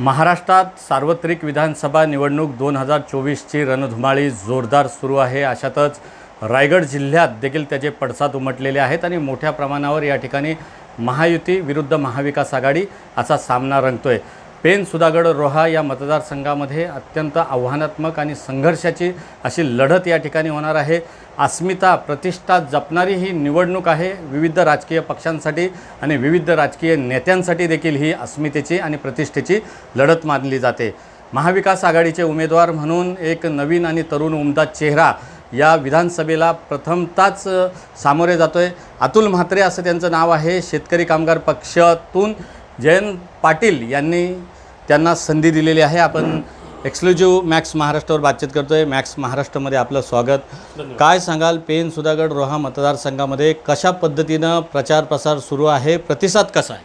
महाराष्ट्रात सार्वत्रिक विधानसभा निवडणूक दोन हजार चोवीसची रणधुमाळी जोरदार सुरू आहे. अशातच रायगड जिल्ह्यात देखील त्याचे पडसाद उमटलेले आहेत आणि मोठ्या प्रमाणावर या ठिकाणी महायुती विरुद्ध महाविकास आघाडी असा सामना रंगतो आहे पेन सुधागड रोहा या मतदारसंघामध्ये अत्यंत आव्हानात्मक आणि संघर्षाची अशी लढत या ठिकाणी होणार आहे. अस्मिता प्रतिष्ठा जपणारी ही निवडणूक आहे. विविध राजकीय पक्षांसाठी आणि विविध राजकीय नेत्यांसाठी देखील ही अस्मितेची आणि प्रतिष्ठेची लढत मानली जाते. महाविकास आघाडीचे उमेदवार म्हणून एक नवीन आणि तरुण उमदा चेहरा या विधानसभेला प्रथमताच सामोरे जातो आहे अतुल म्हात्रे असं त्यांचं नाव आहे. शेतकरी कामगार पक्षातून जयंत पाटील यांनी त्यांना संधी दिलेली आहे. आपण एक्सक्लुझिव्ह मॅक्स महाराष्ट्रावर बातचीत करतोय. मॅक्स महाराष्ट्रामध्ये आपलं स्वागत. काय सांगाल? पेन सुधागड रोहा मतदारसंघामध्ये कशा पद्धतीनं प्रचार प्रसार सुरू आहे? प्रतिसाद कसा आहे?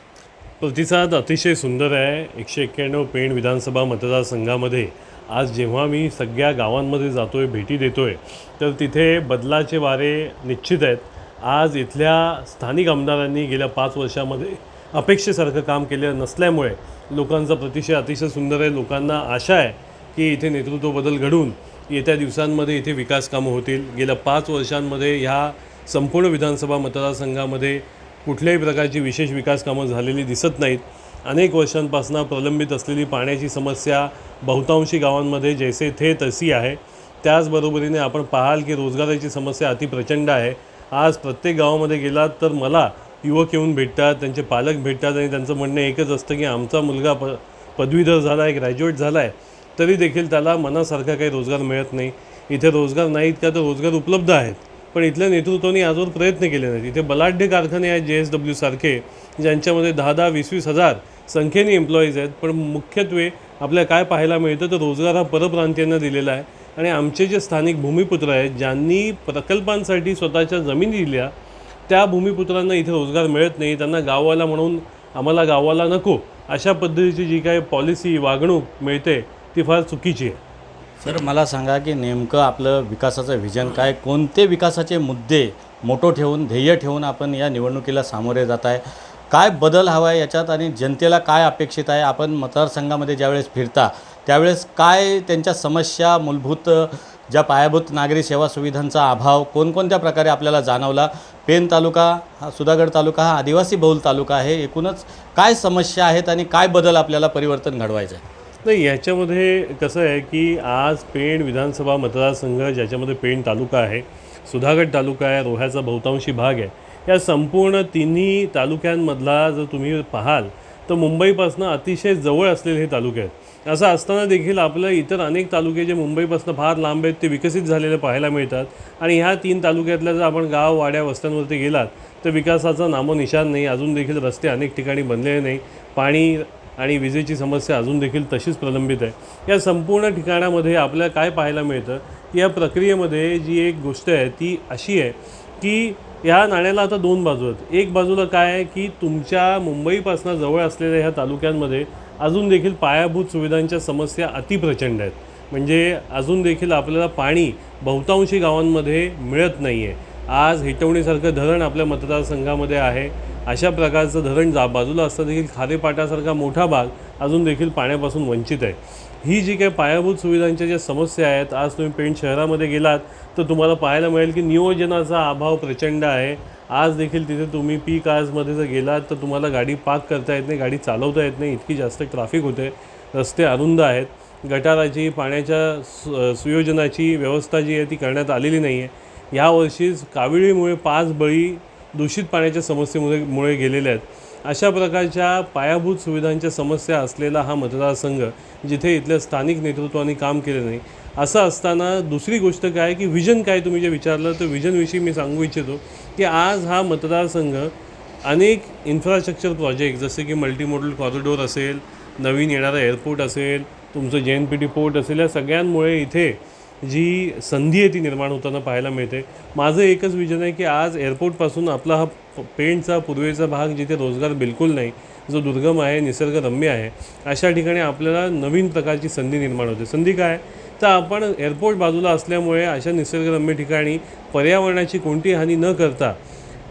प्रतिसाद अतिशय सुंदर आहे. एकशे एक्क्याण्णव पेण विधानसभा मतदारसंघामध्ये आज जेव्हा मी सगळ्या गावांमध्ये जातो आहे भेटी देतो आहे तर तिथे बदलाचे वारे निश्चित आहेत. आज इथल्या स्थानिक आमदारांनी गेल्या पाच वर्षामध्ये अपेक्षेसारखं काम केलेलं नसल्यामुळे लोकांचा प्रतिशय अतिशय सुंदर आहे. लोकांना आशा आहे की इथे नेतृत्व बदल घडून येत्या दिवसांमध्ये इथे विकास कामं होतील. गेल्या पाच वर्षांमध्ये ह्या संपूर्ण विधानसभा मतदारसंघामध्ये कुठल्याही प्रकारची विशेष विकास कामं झालेली दिसत नाहीत. अनेक वर्षांपासून प्रलंबित असलेली पाण्याची समस्या बहुतांशी गावांमध्ये जैसे थे तशी आहे. त्याचबरोबरीने आपण पाहाल की रोजगाराची समस्या अतिप्रचंड आहे. आज प्रत्येक गावामध्ये गेलात तर मला युवक येऊन भेटतात त्यांचे पालक भेटतात आणि त्यांचं म्हणणं एकच असतं की आमचा मुलगा प पदवीधर झाला आहे ग्रॅज्युएट झाला आहे तरी देखील त्याला मनासारखा काही रोजगार मिळत नाही. इथे रोजगार नाहीत का तर रोजगार उपलब्ध आहेत. पण इथल्या नेतृत्वाने आजवर प्रयत्न केले नाहीत. इथे बलाढ्य कारखाने आहेत जे एस डब्ल्यू सारखे ज्यांच्यामध्ये दहा दहा वीस वीस हजार संख्येने एम्प्लॉईज आहेत. पण मुख्यत्वे आपल्याला काय पाहायला मिळतं तर रोजगार हा परप्रांतीयांना दिलेला आहे. आणि आमचे जे स्थानिक भूमिपुत्र आहेत ज्यांनी प्रकल्पांसाठी स्वतःच्या जमिनी दिल्या त्या भूमिपुत्रांना इथे रोजगार मिळत नाही त्यांना गाववाला म्हणून आम्हाला गाववाला नको. अशा पद्धतीची जी काही पॉलिसी वागणूक मिळते ती फार चुकीची आहे. सर मला सांगा की नेमकं आपलं विकासाचं व्हिजन काय? कोणते विकासाचे मुद्दे मोठो ठेवून ध्येय ठेवून आपण या निवडणुकीला सामोरे जात आहे? काय बदल हवा आहे याच्यात आणि जनतेला काय अपेक्षित आहे? आपण मतदारसंघामध्ये ज्यावेळेस फिरता त्यावेळेस काय त्यांच्या समस्या मूलभूत ज्या पायाभूत नागरी सेवा सुविधांचा अभाव कोणकोणत्या प्रकारे आपल्याला जाणवला? पेन तालुका हा सुधागड तालुका हा आदिवासी बहुल तालुका आहे. एकूणच काय समस्या आहेत आणि काय बदल आपल्याला परिवर्तन घडवायचं आहे? नाही याच्यामध्ये कसं आहे की आज पेण विधानसभा मतदारसंघ ज्याच्यामध्ये पेण तालुका आहे सुधागड तालुका आहे रोह्याचा बहुतांशी भाग आहे या संपूर्ण तिन्ही तालुक्यांमधला जर तुम्ही पाहाल तर मुंबईपासून अतिशय जवळ असलेले हे तालुके आहेत. असं असताना देखील आपलं इतर अनेक तालुके जे मुंबईपासून फार लांब आहेत ते विकसित झालेले पाहायला मिळतात. आणि ह्या तीन तालुक्यातल्या जर आपण गाव वाड्या वस्त्यांवरती गेलात तर विकासाचा नामोनिशान नाही. अजून देखील रस्ते अनेक ठिकाणी बनलेले नाही. पाणी आणि विजेची समस्या अजून देखील तशीच प्रलंबित आहे. या संपूर्ण ठिकाणामध्ये आपल्याला काय पाहायला मिळतं? की या प्रक्रियेमध्ये जी एक गोष्ट आहे ती अशी आहे की या नाण्याला आता दोन बाजू आहेत. एक बाजूला काय आहे की तुमच्या मुंबईपासून जवळ असलेल्या ह्या तालुक्यांमध्ये अजून देखील पायाभूत सुविधांच्या समस्या अतिप्रचंड आहेत. म्हणजे अजून देखील आपल्याला पाणी बहुतांशी गावांमध्ये मिळत नाही आहे आज हिटवणीसारखं धरण आपल्या मतदारसंघामध्ये आहे. अशा प्रकारचं धरण जा बाजूला असता देखील. खारेपाटासारखा मोठा भाग अजून देखील पाण्यापासून वंचित आहे. ही जी काही पायाभूत सुविधांच्या ज्या समस्या आहेत आज तुम्ही पेंट शहरामध्ये गेलात तर तुम्हाला पाहायला मिळेल की नियोजनाचा अभाव प्रचंड आहे. आज देखील तिथे तुम्ही पीक आजमध्ये जर गेलात तर तुम्हाला गाडी पार्क करता येत नाही गाडी चालवता येत नाही इतकी जास्त ट्रॅफिक होते रस्ते अरुंद आहेत. गटाराची पाण्याच्या सु सुयोजनाची व्यवस्था जी आहे ती करण्यात आलेली नाही आहे यावर्षीच काविळीमुळे पाच बळी दूषित पाण्याच्या समस्येमुळे मुळे गेलेले आहेत. अशा प्रकारच्या पायाभूत सुविधांच्या समस्या असलेला हा मतदारसंघ जिथे इथल्या स्थानिक नेतृत्वाने काम केलं नाही असं असताना दुसरी गोष्ट काय की विजन काय तुम्ही जे विचारलं तर विजनविषयी मी सांगू इच्छितो की आज हा मतदारसंघ अनेक इन्फ्रास्ट्रक्चर प्रोजेक्ट जसे की मल्टीमोडल कॉरिडोर असेल नवीन येणारा एअरपोर्ट असेल तुमचं जे एन पी टी पोर्ट असेल या सगळ्यांमुळे इथे जी संधी आहे ती निर्माण होताना पाहायला मिळते. माझं एकच विजन आहे की आज एअरपोर्टपासून आपला हा प- पेणचा पूर्वेचा भाग जिथे रोजगार बिलकुल नाही जो दुर्गम आहे निसर्गरम्य आहे अशा ठिकाणी आपल्याला नवीन प्रकारची संधी निर्माण होते. संधी काय? तर आपण एअरपोर्ट बाजूला असल्यामुळे अशा निसर्गरम्य ठिकाणी पर्यावरणाची कोणती हानी न करता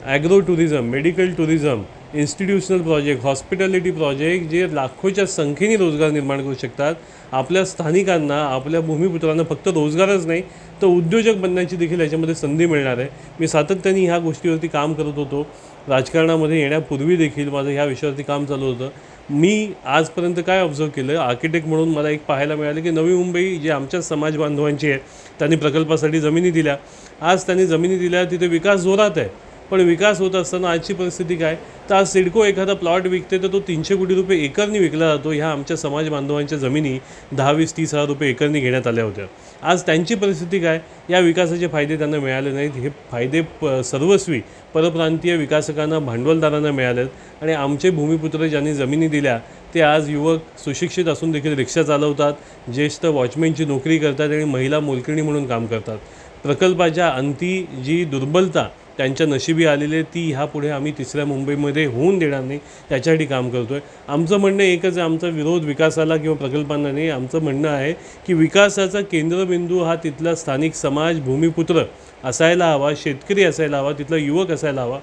agro tourism medical tourism institutional project hospitality project जे लाखोच्या संख्येने रोजगार निर्माण करू शकतात. आपल्या स्थानिकांना आपल्या भूमिपुत्रांना फक्त रोजगारच नाही तर उद्योजक बनण्याची देखील याच्यामध्ये संधी मिळणार आहे. मी सातत्याने ह्या गोष्टीवरती काम करत होतो. राजकारणामध्ये येण्यापूर्वी देखील माझं ह्या विषयावरती काम चालू होतं. मी आजपर्यंत काय ऑब्झर्व केलं? आर्किटेक्ट म्हणून मला एक पाहायला मिळालं की नवी मुंबई जे आमच्या समाज बांधवांची आहे त्यांनी प्रकल्पासाठी जमिनी दिल्या. आज त्यांनी जमिनी दिल्या तिथे विकास जोरात आहे. पण विकास होत असताना आजची परिस्थिती काय? तर आज सिडको एखादा प्लॉट विकते तर तो तीनशे कोटी रुपये एकरनी विकला जातो. ह्या आमच्या समाज बांधवांच्या जमिनी दहा वीस तीस हजार रुपये एकरनी घेण्यात आल्या होत्या. आज त्यांची परिस्थिती काय? या विकासाचे फायदे त्यांना मिळाले नाहीत. हे फायदे प सर्वस्वी परप्रांतीय विकासकांना भांडवलदारांना मिळाले आहेत आणि आमचे भूमिपुत्र ज्यांनी जमिनी दिल्या ते आज युवक सुशिक्षित असून देखील रिक्षा चालवतात ज्येष्ठ वॉचमॅनची नोकरी करतात आणि महिला मोलकिणी म्हणून काम करतात. प्रकल्पाच्या अंती जी दुर्बलता त्यांच्या नशिबी आलेले ती ती ह्यापुढे आम्ही तिसऱ्या मुंबईमध्ये होऊन देणार नाही त्याच्यासाठी काम करतो आहे आमचं म्हणणं एकच आहे आमचा विरोध विकासाला किंवा प्रकल्पांना नाही आमचं म्हणणं आहे की विकासाचा केंद्रबिंदू हा तिथला स्थानिक समाज भूमिपुत्र असायला हवा शेतकरी असायला हवा तिथला युवक असायला हवा.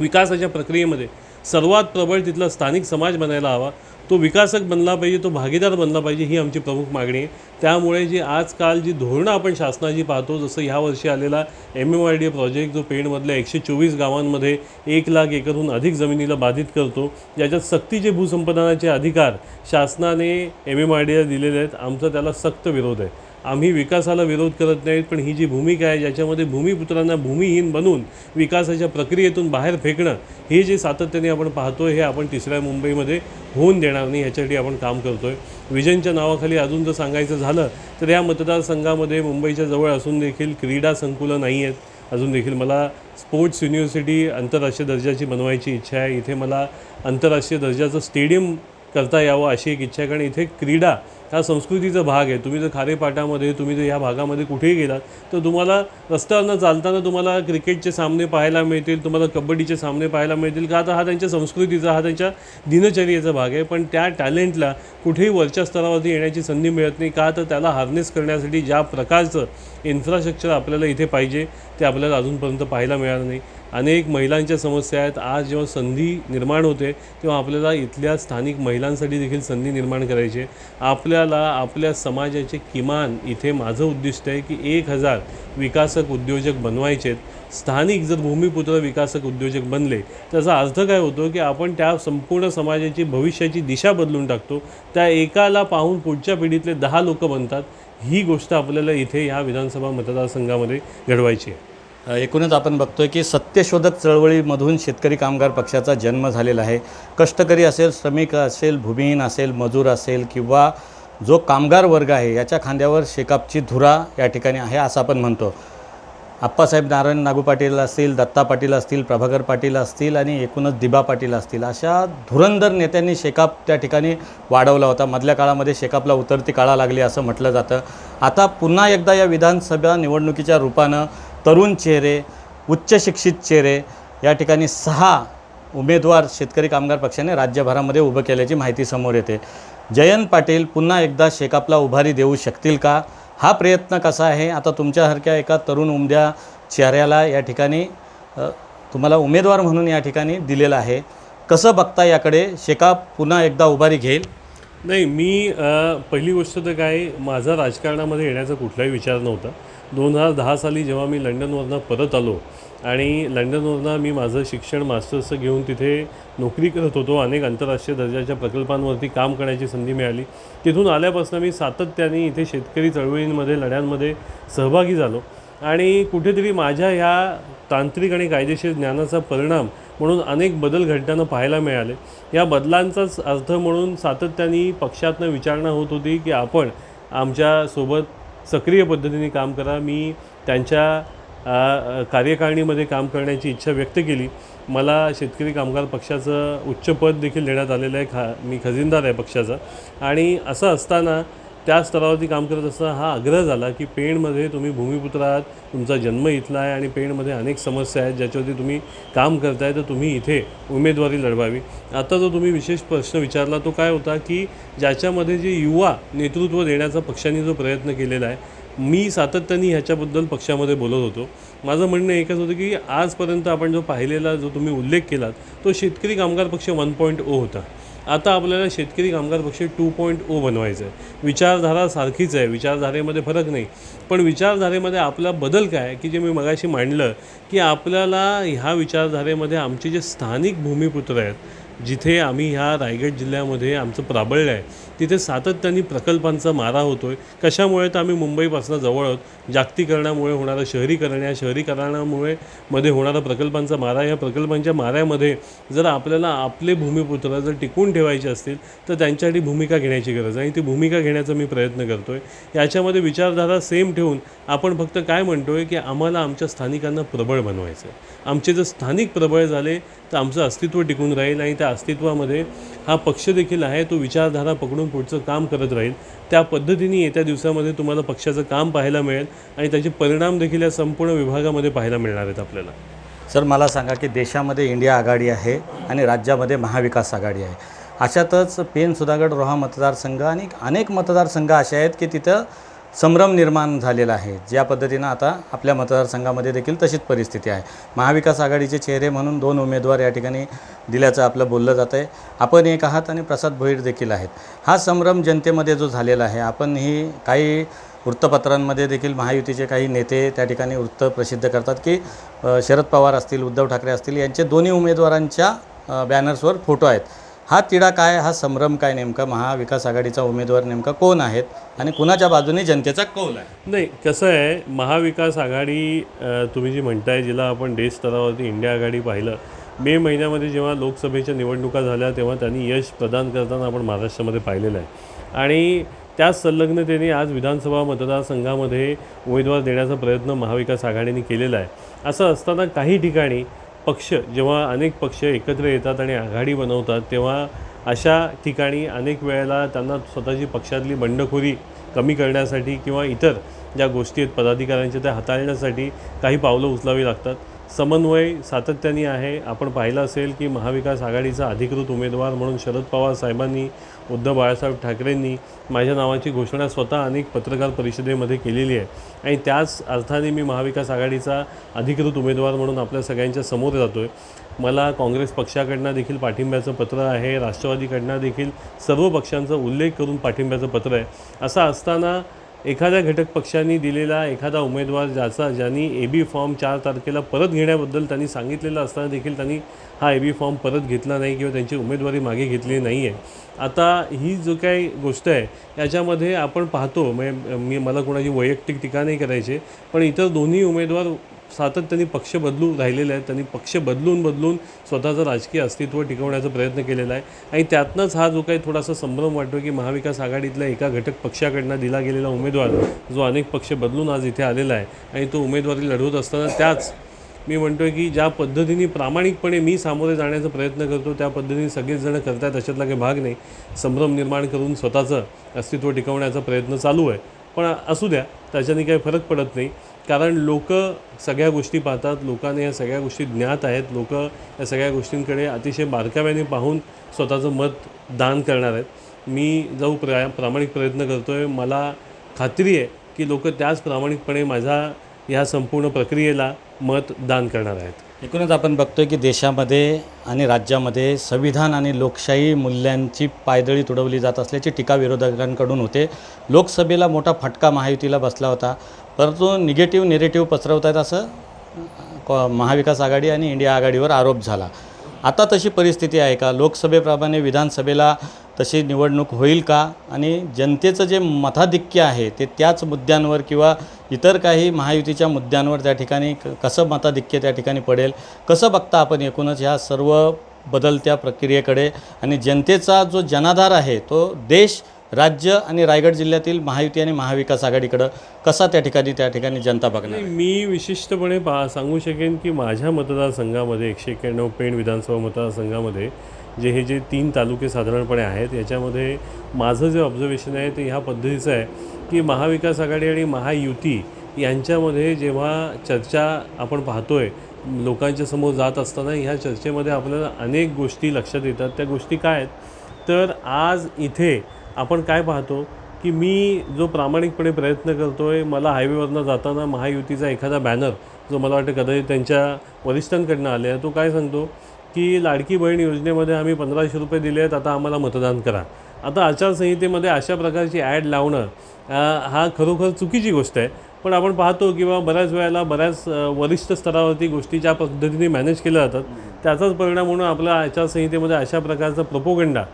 विकासाच्या प्रक्रियेमध्ये सर्वात प्रबळ तिथला स्थानिक समाज बनायला हवा. तो विकासक बनला पाहिजे तो भागीदार बनला पाहिजे ही आमची प्रमुख मागणी आहे. त्यामुळे जी आजकाल जी धोरणं आपण शासनाची पाहतो जसं ह्या वर्षी आलेला M M I D project जो पेणमधल्या एकशे चोवीस गावांमध्ये एक लाख एकरहून अधिक जमिनीला बाधित करतो ज्याच्यात सक्तीचे भूसंपादनाचे अधिकार शासनाने एम एम आय डीला दिलेले आहेत आमचा त्याला सक्त विरोध आहे. आम्ही विकासाला विरोध करत नाहीत पण ही जी भूमिका आहे ज्याच्यामध्ये भूमिपुत्रांना भूमिहीन बनवून विकासाच्या प्रक्रियेतून बाहेर फेकणं हे जे सातत्याने आपण पाहतो हे आपण तिसऱ्या मुंबईमध्ये होऊन देणार नाही ह्याच्यासाठी आपण काम करतो आहे विजनच्या नावाखाली अजून जर सांगायचं झालं तर या मतदारसंघामध्ये मुंबईच्या जवळ असून देखील क्रीडा संकुलं नाही आहेत. अजून देखील मला स्पोर्ट्स युनिव्हर्सिटी आंतरराष्ट्रीय दर्जाची बनवायची इच्छा आहे. इथे मला आंतरराष्ट्रीय दर्जाचं स्टेडियम करता यावं अशी एक इच्छा आहे कारण इथे क्रीडा हा संस्कृतीचा भाग आहे. तुम्ही जर खारेपाटामध्ये तुम्ही जर ह्या भागामध्ये कुठेही गेलात तर तुम्हाला रस्त्यावरनं चालताना तुम्हाला क्रिकेटचे सामने पाहायला मिळतील तुम्हाला कबड्डीचे सामने पाहायला मिळतील का तर हा त्यांच्या संस्कृतीचा हा त्यांच्या दिनचर्येचा भाग आहे. पण त्या टॅलेंटला कुठेही वरच्या स्तरावरती येण्याची संधी मिळत नाही का तर त्याला हार्नेस करण्यासाठी ज्या प्रकारचं इन्फ्रास्ट्रक्चर आपल्याला इथे पाहिजे ते आपल्याला अजूनपर्यंत पाहायला मिळालं नाही. अनेक महिलांच्या समस्या आहेत. आज जेव्हा संधी निर्माण होते तेव्हा आपल्याला इथल्या स्थानिक महिलांसाठी देखील संधी निर्माण करायची. आपल्याला आपल्या समाजाचे किमान इथे माझं उद्दिष्ट आहे की एक हजार विकासक उद्योजक बनवायचे आहेत. स्थानिक जर भूमिपुत्र विकासक उद्योजक बनले त्याचा अर्थ काय होतो की आपण त्या संपूर्ण समाजाची भविष्याची दिशा बदलून टाकतो. त्या एकाला पाहून पुढच्या पिढीतले दहा लोक बनतात. ही गोष्ट आपल्याला इथे ह्या विधानसभा मतदारसंघामध्ये घडवायची आहे. एकूणच आपण बघतोय की सत्यशोधक चळवळीमधून शेतकरी कामगार पक्षाचा जन्म झालेला आहे. कष्टकरी असेल श्रमिक असेल भूमिहीन असेल मजूर असेल किंवा जो कामगार वर्ग आहे याच्या खांद्यावर शेकापची धुरा या ठिकाणी आहे असं आपण म्हणतो. आप्पासाहेब नारायण नागू पाटील असतील दत्ता पाटील असतील प्रभाकर पाटील असतील आणि एकूणच दिबा पाटील असतील अशा धुरंधर नेत्यांनी शेकाप त्या ठिकाणी वाढवला होता. मधल्या काळामध्ये शेकापला उतरती काळा लागली असं म्हटलं जातं. आता पुन्हा एकदा या विधानसभा निवडणुकीच्या रूपानं तरुण चेहरे उच्च शिक्षित चेहरे या ठिकाणी सहा उमेदवार शेतकरी कामगार पक्षाने राज्यभरामध्ये उभं केल्याची माहिती समोर येते. जयंत पाटील पुन्हा एकदा शेकापला उभारी देऊ शकतील का? हा प्रयत्न कसा आहे? आता तुमच्यासारख्या एका तरुण उमद्या चेहऱ्याला या ठिकाणी तुम्हाला उमेदवार म्हणून या ठिकाणी दिलेलं आहे. कसं बघता याकडे? शेकाप पुन्हा एकदा उभारी घेईल? नाही मी पहिली गोष्ट तर काय माझा राजकारणामध्ये येण्याचा कुठलाही विचार नव्हता. दोन हजार दहा साली जेव्हा मी लंडनवरनं परत आलो आणि लंडनवरनं मी माझं शिक्षण मास्टर्सचं घेऊन तिथे नोकरी करत होतो अनेक आंतरराष्ट्रीय दर्जाच्या प्रकल्पांवरती काम करण्याची संधी मिळाली. तिथून आल्यापासून मी सातत्याने इथे शेतकरी चळवळींमध्ये लढ्यांमध्ये सहभागी झालो. आणि कुठेतरी माझ्या ह्या तांत्रिक आणि कायदेशीर ज्ञानाचा परिणाम म्हणून अनेक बदल घडताना पाहायला मिळाले. या बदलांचाच अर्थ म्हणून सातत्याने पक्षातनं विचारणा होत होती की आपण आमच्यासोबत सक्रिय पद्धतीने काम करा. मी त्यांच्या कार्यकारिणीमध्ये काम करण्याची इच्छा व्यक्त केली. मला शेतकरी कामगार पक्षाचं उच्च पद देखील देण्यात आलेलं आहे. खा मी खजिनदार आहे पक्षाचा. आणि असं असताना त्या स्तरावरती काम करत असताना हा आग्रह झाला की पेणमध्ये तुम्ही भूमिपुत्र आहात तुमचा जन्म इथला आहे आणि पेणमध्ये अनेक समस्या आहेत ज्याच्यावरती तुम्ही काम करताय तर तुम्ही इथे उमेदवारी लढवावी. आता जो तुम्ही विशेष प्रश्न विचारला तो काय होता की ज्याच्यामध्ये जे युवा नेतृत्व देण्याचा पक्षाने जो प्रयत्न केलेला आहे मी सातत्याने ह्याच्याबद्दल पक्षामध्ये बोलत होतो. माझं म्हणणं एकच होतं की आजपर्यंत आपण जो पाहिलेला जो तुम्ही उल्लेख केलात तो शेतकरी कामगार पक्ष वन पॉईंट ओ होता. आता आपल्याला शेतकरी कामगार पक्ष टू पॉईंट ओ बनवायचं आहे विचारधारा सारखीच आहे. विचारधारेमध्ये फरक नाही. पण विचारधारेमध्ये आपला बदल काय आहे की जे मी मगाशी मांडलं की आपल्याला ह्या विचारधारेमध्ये आमचे जे स्थानिक भूमिपुत्र आहेत जिथे आम्ही ह्या रायगड जिल्ह्यामध्ये आमचं प्राबल्य आहे तिथे सातत्याने प्रकल्पांचा मारा होतो आहे कशामुळे तर आम्ही मुंबईपासून जवळ आहोत? जागतिकरणामुळे होणारं शहरीकरण या शहरीकरणामुळे मध्ये होणारा प्रकल्पांचा मारा या प्रकल्पांच्या माऱ्यामध्ये जर आपल्याला आपले भूमिपुत्र जर टिकून ठेवायचे असतील तर त्यांच्यासाठी भूमिका घेण्याची गरज आहे. ती भूमिका घेण्याचा मी प्रयत्न करतो आहे याच्यामध्ये विचारधारा सेम ठेवून आपण फक्त काय म्हणतो आहे की आम्हाला आमच्या स्थानिकांना प्रबळ बनवायचं आहे आमचे जर स्थानिक प्रबळ झाले तर आमचं अस्तित्व टिकून राहील आणि त्या अस्तित्वामध्ये हा पक्ष देखील आहे तो विचारधारा पकडून पुढचं काम करत राहील. त्या पद्धतीने येत्या दिवसामध्ये तुम्हाला पक्षाचं काम पाहायला मिळेल आणि त्याचे परिणाम देखील या संपूर्ण विभागामध्ये पाहायला मिळणार आहेत आपल्याला. सर मला सांगा की देशामध्ये इंडिया आघाडी आहे आणि राज्यामध्ये महाविकास आघाडी आहे. अशातच पेन सुधागड रोहा मतदारसंघ आणि अनेक मतदारसंघ असे आहेत की तिथं संभ्रम निर्माण झालेला आहे. ज्या पद्धतीनं आता आपल्या मतदारसंघामध्ये देखील तशीच परिस्थिती आहे. महाविकास आघाडीचे चेहरे म्हणून दोन उमेदवार या ठिकाणी दिल्याचं आपलं बोललं जातं आहे आपण एक आहात आणि प्रसाद भोईर देखील आहेत. हा संभ्रम जनतेमध्ये जो झालेला आहे आपण ही काही वृत्तपत्रांमध्ये देखील महायुतीचे काही नेते त्या ठिकाणी वृत्त प्रसिद्ध करतात की शरद पवार असतील उद्धव ठाकरे असतील यांचे दोन्ही उमेदवारांच्या बॅनर्सवर फोटो आहेत. हा तिढा काय हा संभ्रम काय नेमका महाविकास आघाडीचा उमेदवार नेमका कोण आहेत आणि कुणाच्या बाजूने जनतेचा कौल आहे? नाही कसं आहे महाविकास आघाडी तुम्ही जी म्हणताय जिला आपण देश स्तरावरती इंडिया आघाडी पाहिलं मे महिन्यामध्ये जेव्हा लोकसभेच्या निवडणुका झाल्या तेव्हा त्यांनी यश प्रदान करताना आपण महाराष्ट्रामध्ये पाहिलेलं आहे. आणि त्याच संलग्नतेने आज विधानसभा मतदारसंघामध्ये उमेदवार देण्याचा प्रयत्न महाविकास आघाडीने केलेला आहे. असं असताना काही ठिकाणी पक्ष जेव्हा अनेक पक्ष एकत्र येतात आणि आघाडी बनवतात तेव्हा अशा ठिकाणी अनेक वेळेला त्यांना स्वतःची पक्षातली बंडखोरी कमी करण्यासाठी किंवा इतर ज्या गोष्टी आहेत पदाधिकाऱ्यांच्या त्या हाताळण्यासाठी काही पावलं उचलावी लागतात. समन्वय सातत्याने आहे. आपण पाहिलं असेल की महाविकास आघाडीचा अधिकृत उमेदवार म्हणून शरद पवार साहेबांनी उद्धव बाळासाहेब ठाकरेंनी माझ्या नावाची घोषणा स्वतः अनेक पत्रकार परिषदेमध्ये केलेली आहे. आणि त्याच अर्थाने मी महाविकास आघाडीचा अधिकृत उमेदवार म्हणून आपल्या सगळ्यांच्या समोर जातो आहे मला काँग्रेस पक्षाकडनं देखील पाठिंब्याचं पत्र आहे. राष्ट्रवादीकडनं देखील सर्व पक्षांचा उल्लेख करून पाठिंब्याचं पत्र आहे. असं असताना एखाद्या घटक पक्षांनी दिलेला एखादा उमेदवार ज्याचा ज्यांनी ए बी फॉर्म चार तारखेला परत घेण्याबद्दल त्यांनी सांगितलेलं असताना देखील त्यांनी हा ए बी फॉर्म परत घेतला नाही किंवा त्यांची उमेदवारी मागे घेतली नाही आहे आता ही जो काही गोष्ट आहे याच्यामध्ये आपण पाहतो म्हणजे मी मला कोणाची वैयक्तिक टीका नाही करायची पण इतर दोन्ही उमेदवार सातत्याने पक्ष बदलू राहिलेले आहेत. त्यांनी पक्ष बदलून बदलून स्वतःचं राजकीय अस्तित्व टिकवण्याचा प्रयत्न केलेला आहे. आणि त्यातनंच हा जो काही थोडासा संभ्रम वाटतो की महाविकास आघाडीतल्या एका घटक पक्षाकडनं दिला गेलेला उमेदवार जो अनेक पक्ष बदलून आज इथे आलेला आहे आणि तो उमेदवारी लढवत असताना त्याच मी म्हणतोय की ज्या पद्धतीने प्रामाणिकपणे मी सामोरे जाण्याचा प्रयत्न करतो त्या पद्धतीने सगळेचजणं करतात त्याच्यातला काही भाग नाही. संभ्रम निर्माण करून स्वतःचं अस्तित्व टिकवण्याचा प्रयत्न चालू आहे. पण असू द्या त्याच्याने काही फरक पडत नाही. कारण लोक सगळ्या गोष्टी पाहतात लोकांना या सगळ्या गोष्टी ज्ञात आहेत लोक या सगळ्या गोष्टींकडे अतिशय बारकाव्याने पाहून स्वतःचं मत दान करणार आहेत. मी जो प्रा प्रामाणिक प्रयत्न करतो आहे मला खात्री आहे की लोक त्याच प्रामाणिकपणे माझ्या या संपूर्ण प्रक्रियेला मत दान करणार आहेत. एकूणच आपण बघतोय की देशामध्ये आणि राज्यामध्ये संविधान आणि लोकशाही मूल्यांची पायदळी तुडवली जात असल्याची टीका विरोधकांकडून होते. लोकसभेला मोठा फटका महायुतीला बसला होता. परंतु निगेटिव्ह निरेटिव्ह पसरवत आहेत असं क- महाविकास आघाडी आणि इंडिया आघाडीवर आरोप झाला. आता तशी परिस्थिती आहे का? लोकसभेप्रमाणे विधानसभेला तशी निवडणूक होईल का? आणि जनतेचं जे मताधिक्य आहे ते त्याच मुद्द्यांवर किंवा इतर काही महायुतीच्या मुद्द्यांवर त्या ठिकाणी क- कसं मताधिक्य त्या ठिकाणी पडेल? कसं बघता आपण एकूणच ह्या सर्व बदलत्या प्रक्रियेकडे? आणि जनतेचा जो जनाधार आहे तो देश राज्य आणि रायगड जिल्ह्यातील महायुती आणि महाविकास आघाडीकडं कसा त्या ठिकाणी त्या ठिकाणी जनता बघणार नाही, मी विशिष्टपणे पा सांगू शकेन की माझ्या मतदारसंघामध्ये एकशे एक्क्याण्णव पेण विधानसभा मतदारसंघामध्ये जे हे जे तीन तालुके साधारणपणे आहेत याच्यामध्ये माझं जे ऑब्झर्वेशन आहे ते ह्या पद्धतीचं आहे की महाविकास आघाडी आणि महायुती यांच्यामध्ये जेव्हा चर्चा आपण पाहतोय लोकांच्या समोर जात असताना ह्या चर्चेमध्ये आपल्याला अनेक गोष्टी लक्षात येतात. त्या गोष्टी काय आहेत? तर आज इथे आपण काय पाहतो की मी जो प्रामाणिकपणे प्रयत्न करतो आहे मला हायवेवरनं जाताना महायुतीचा एखादा बॅनर जो मला वाटतं कदाचित त्यांच्या वरिष्ठांकडनं आले आहे तो काय सांगतो की लाडकी बहीण योजनेमध्ये आम्ही पंधराशे रुपये दिले आहेत आता आम्हाला मतदान करा. आता आचारसंहितेमध्ये अशा प्रकारची ॲड लावणं हा खरोखर चुकीची गोष्ट आहे. पण आपण पाहतो किंवा बऱ्याच वेळेला बऱ्याच वरिष्ठ स्तरावरती गोष्टी ज्या पद्धतीने मॅनेज केल्या जातात त्याचाच परिणाम म्हणून आपल्या आचारसंहितेमध्ये अशा प्रकारचा प्रपोगंडा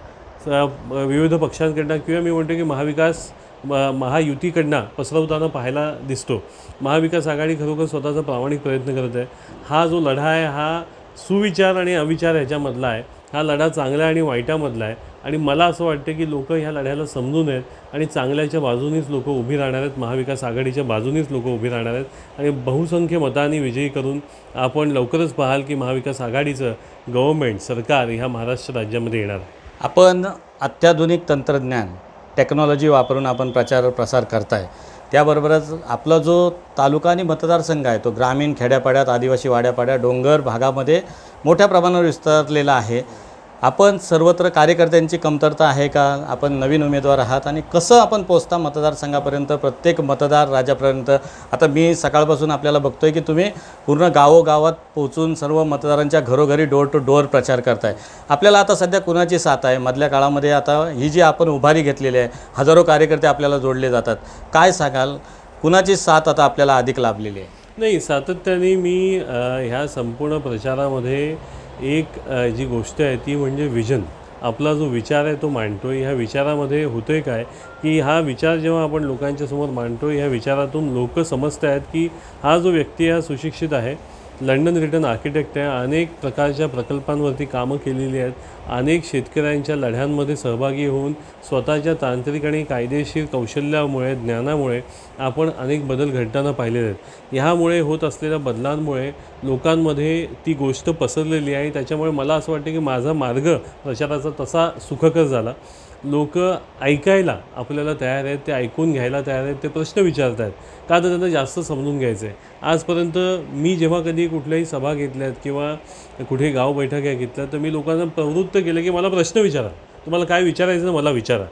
विविध पक्षांकडनं किंवा मी म्हणतो की महाविकास म- महायुतीकडनं पसरवताना पाहायला दिसतो. महाविकास आघाडी खरोखर स्वतःचा प्रामाणिक प्रयत्न करत आहे. हा जो लढा आहे हा सुविचार आणि अविचार ह्याच्यामधला आहे. हा लढा चांगला आणि वाईटामधला आहे. आणि मला असं वाटतं की लोक ह्या लढ्याला समजून आहेत आणि चांगल्याच्या बाजूनीच लोक उभी राहणार आहेत. महाविकास आघाडीच्या बाजूनीच लोक उभी राहणार आहेत. आणि बहुसंख्य मतांनी विजयी करून आपण लवकरच पाहाल की महाविकास आघाडीचं गव्हर्मेंट सरकार ह्या महाराष्ट्र राज्यामध्ये येणार आहे. आपण अत्याधुनिक तंत्रज्ञान टेक्नॉलॉजी वापरून आपण प्रचार प्रसार करताय. त्याबरोबरच आपला जो तालुका आणि मतदारसंघ आहे तो ग्रामीण खेड्यापाड्यात आदिवासी वाड्यापाड्या डोंगर भागामध्ये मोठ्या प्रमाणावर विस्तारलेला आहे. आपण सर्वत्र कार्यकर्त्यांची कमतरता आहे का? आपण नवीन उमेदवार आहात आणि कसं आपण पोचता मतदारसंघापर्यंत प्रत्येक मतदार राजापर्यंत? आता मी सकाळपासून आपल्याला बघतो आहे की तुम्ही पूर्ण गावोगावात पोचून सर्व मतदारांच्या घरोघरी डोअर टू डोअर प्रचार करताय. आपल्याला आता सध्या कुणाची साथ आहे? मधल्या काळामध्ये आता ही जी आपण उभारी घेतलेली आहे हजारो कार्यकर्ते आपल्याला जोडले जातात. काय सांगाल? कुणाची साथ आता आपल्याला अधिक लाभलेली आहे? नाही सातत्याने मी ह्या संपूर्ण प्रचारामध्ये एक जी गोष्ट आहे ती म्हणजे विजन. आपला जो विचार आहे तो मांडतो ह्या विचारामध्ये होतं आहे काय? की हा विचार जेव्हा आपण लोकांच्या समोर मांडतो ह्या विचारातून लोक समजत आहेत की हा जो व्यक्ती हा सुशिक्षित आहे. लंडन रिटर्न आर्किटेक्ट आहे. अनेक प्रकारच्या प्रकल्पांवरती कामं केलेली आहेत. अनेक शेतकऱ्यांच्या लढ्यांमध्ये सहभागी होऊन स्वतःच्या तांत्रिक आणि कायदेशीर कौशल्यामुळे ज्ञानामुळे आपण अनेक बदल घडताना पाहिलेले आहेत. ह्यामुळे होत असलेल्या बदलांमुळे लोकांमध्ये ती गोष्ट पसरलेली आहे. त्याच्यामुळे मला असं वाटतं की माझा मार्ग प्रचाराचा तसा सुखकर झाला. लोक ऐकायला आपल्याला तयार आहेत ते ऐकून घ्यायला तयार आहेत ते प्रश्न विचारत आहेत का तर त्यांना जास्त समजून घ्यायचं आहे आजपर्यंत मी जेव्हा कधी कुठल्याही सभा घेतल्यात किंवा कुठे गाव बैठका घेतल्या तर मी लोकांना प्रवृत्त केलं की मला प्रश्न विचारा. तुम्हाला काय विचारायचं मला विचारा.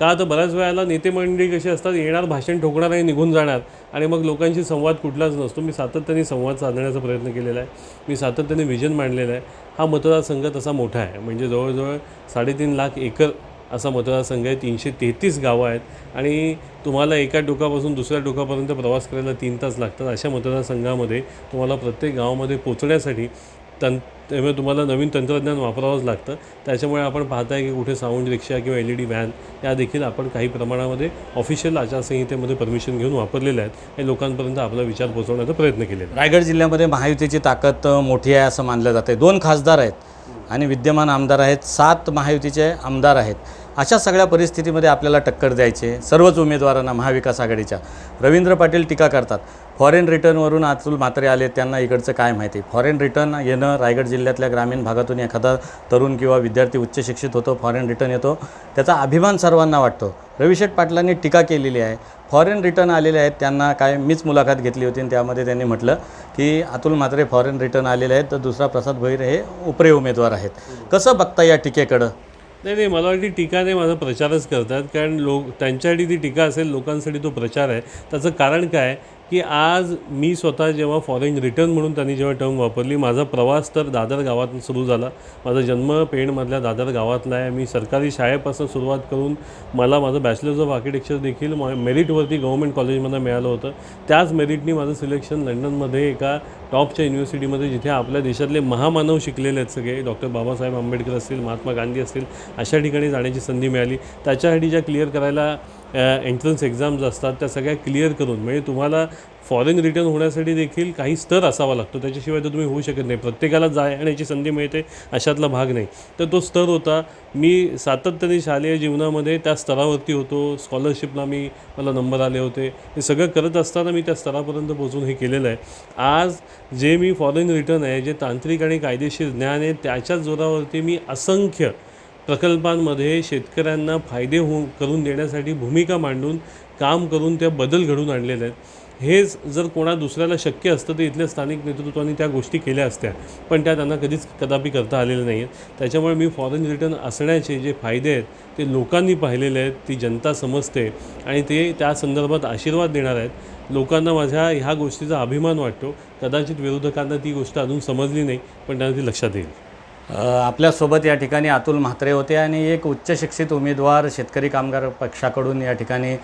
का तर बऱ्याच वेळेला नेते मंडळी कशी असतात येणार भाषण ठोकणार आणि निघून जाणार आणि मग लोकांशी संवाद कुठलाच नसतो. मी सातत्याने संवाद साधण्याचा प्रयत्न केलेला आहे. मी सातत्याने विजन मांडलेलं आहे. हा मतदारसंघ तसा मोठा आहे. म्हणजे जवळजवळ साडेतीन लाख एकर असा मतदारसंघ आहे. तीनशे तेहतीस गावं आहेत. आणि तुम्हाला एका टोकापासून दुसऱ्या टोकापर्यंत प्रवास करायला तीन तास लागतात. अशा मतदारसंघामध्ये तुम्हाला प्रत्येक गावामध्ये पोचण्यासाठी तं त्यामुळे म्हणजे तुम्हाला नवीन तंत्रज्ञान वापरावंच लागतं. त्याच्यामुळे आपण पाहताय की कुठे साऊंड रिक्षा किंवा एल ई डी व्हॅन या देखील आपण काही प्रमाणामध्ये ऑफिशियल आचारसंहितेमध्ये परमिशन घेऊन वापरलेल्या आहेत. आणि लोकांपर्यंत आपला विचार पोहोचवण्याचा प्रयत्न केलेला रायगड जिल्ह्यामध्ये महायुतीची ताकद मोठी आहे असं मानलं जाते दोन खासदार आहेत आणि विद्यमान आमदार आहेत. सात महायुतीचे आमदार आहेत. अशा सगळ्या परिस्थितीमध्ये आपल्याला टक्कर द्यायचे सर्वच उमेदवारांना महाविकास आघाडीच्या. रवींद्र पाटील टीका करतात. फॉरेन रिटर्नवरून अतुल म्हात्रे आले त्यांना इकडचं काय माहिती? फॉरेन रिटर्न येणं रायगड जिल्ह्यातल्या ग्रामीण भागातून एखादा तरुण किंवा विद्यार्थी उच्च शिक्षित होतो फॉरेन रिटर्न येतो. त्याचा अभिमान सर्वांना वाटतो. रविशेठ पाटलांनी टीका केलेली आहे. फॉरेन रिटर्न आलेले आहेत त्यांना काय मीच मुलाखत घेतली होती आणि त्यामध्ये त्यांनी म्हटलं की अतुल म्हात्रे फॉरेन रिटर्न आलेले आहेत तर दुसरा प्रसाद भोईर हे उपरे उमेदवार आहेत. कसं बघता या टीकेकडं? नाही नाही मला वाटते टीका नाही माझा प्रचारच करतात. कारण लोक त्यांच्यासाठी ती टीका असेल लोकांसाठी तो प्रचार आहे. त्याचं कारण काय? की आज मी स्वतः जेव्हा फॉरेन रिटर्न म्हणून त्यांनी जेव्हा टर्म वापरली माझा प्रवास तर दादर गावातून सुरू झाला. माझा जन्म पेणमधल्या दादर गावातला आहे. मी सरकारी शाळेपासून सुरुवात करून मला माझं बॅचलर्स ऑफ आर्किटेक्चर देखील म- मेरिटवरती गव्हर्मेंट कॉलेजमध्ये मिळालं होतं. त्याच मेरिटनी माझं सिलेक्शन लंडनमध्ये एका टॉपच्या युनिव्हर्सिटीमध्ये जिथे आपल्या देशातले महामानव शिकलेले आहेत सगळे. डॉक्टर बाबासाहेब आंबेडकर असतील महात्मा गांधी असतील अशा ठिकाणी जाण्याची संधी मिळाली. त्याच्यासाठी ज्या क्लिअर करायला एंट्रन्स एक्झाम्स असतात त्या सगळ्या क्लिअर करून म्हणजे तुम्हाला फॉरेन रिटर्न होण्यासाठी देखील काही स्तर असावा लागतो. त्याच्याशिवाय तर तुम्ही होऊ शकत नाही. प्रत्येकाला जाण्याची संधी मिळते अशातला भाग नाही. तर तो स्तर होता. मी सातत्याने शालेय जीवनामध्ये त्या स्तरावरती होतो. स्कॉलरशिपला मी मला नंबर आले होते. हे सगळं करत असताना मी त्या स्तरापर्यंत पोहोचून हे केलेलं आहे. आज जे मी फॉरेन रिटर्न आहे जे तांत्रिक आणि कायदेशीर ज्ञान आहे त्याच्याच जोरावरती मी असंख्य प्रकल्पांमध्ये शेतकऱ्यांना फायदे होऊ करून देण्यासाठी भूमिका मांडून काम करून त्या बदल घडून आणलेले आहेत. हेच जर कोणा दुसऱ्याला शक्य असतं तर इथल्या स्थानिक नेतृत्वाने त्या गोष्टी केल्या असत्या. पण त्या त्यांना कधीच कदापि करता आलेल्या नाही आहेत त्याच्यामुळे मी फॉरेन रिटर्न असण्याचे जे फायदे आहेत ते लोकांनी पाहिलेले आहेत ती जनता समजते आणि ते त्या संदर्भात आशीर्वाद देणार आहेत. लोकांना माझ्या ह्या गोष्टीचा अभिमान वाटतो. कदाचित विरोधकांना ती गोष्ट अजून समजली नाही पण त्यांना ती लक्षात येईल. आपल्यासोबत या ठिकाणी अतुल म्हात्रे होते आणि एक उच्च शिक्षित उमेदवार शेतकरी कामगार पक्षाकडून या ठिकाणी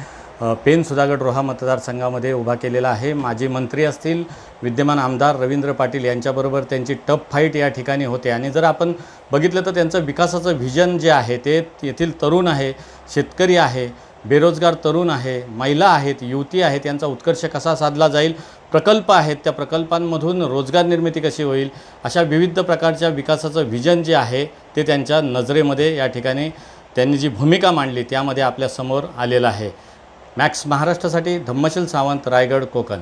पेन सुधागड रोहा मतदारसंघामध्ये उभा केलेला आहे. माजी मंत्री असतील विद्यमान आमदार रवींद्र पाटील यांच्याबरोबर त्यांची टफ फाईट या ठिकाणी होते. आणि जर आपण बघितलं तर त्यांचं विकासाचं व्हिजन जे आहे ते येथील तरुण आहे शेतकरी आहे बेरोजगार तरुण आहे महिला आहेत युवती आहेत यांचा उत्कर्ष कसा साधला जाईल? प्रकल्प आहेत त्या प्रकल्पांमधून रोजगार निर्मिती कशी होईल अशा विविध प्रकारच्या विकासाचं व्हिजन जे आहे ते त्यांच्या नजरेमध्ये या ठिकाणी त्यांनी जी भूमिका मांडली त्यामध्ये आपल्यासमोर आलेलं आहे. मॅक्स महाराष्ट्रासाठी धम्मशील सावंत रायगड कोकण.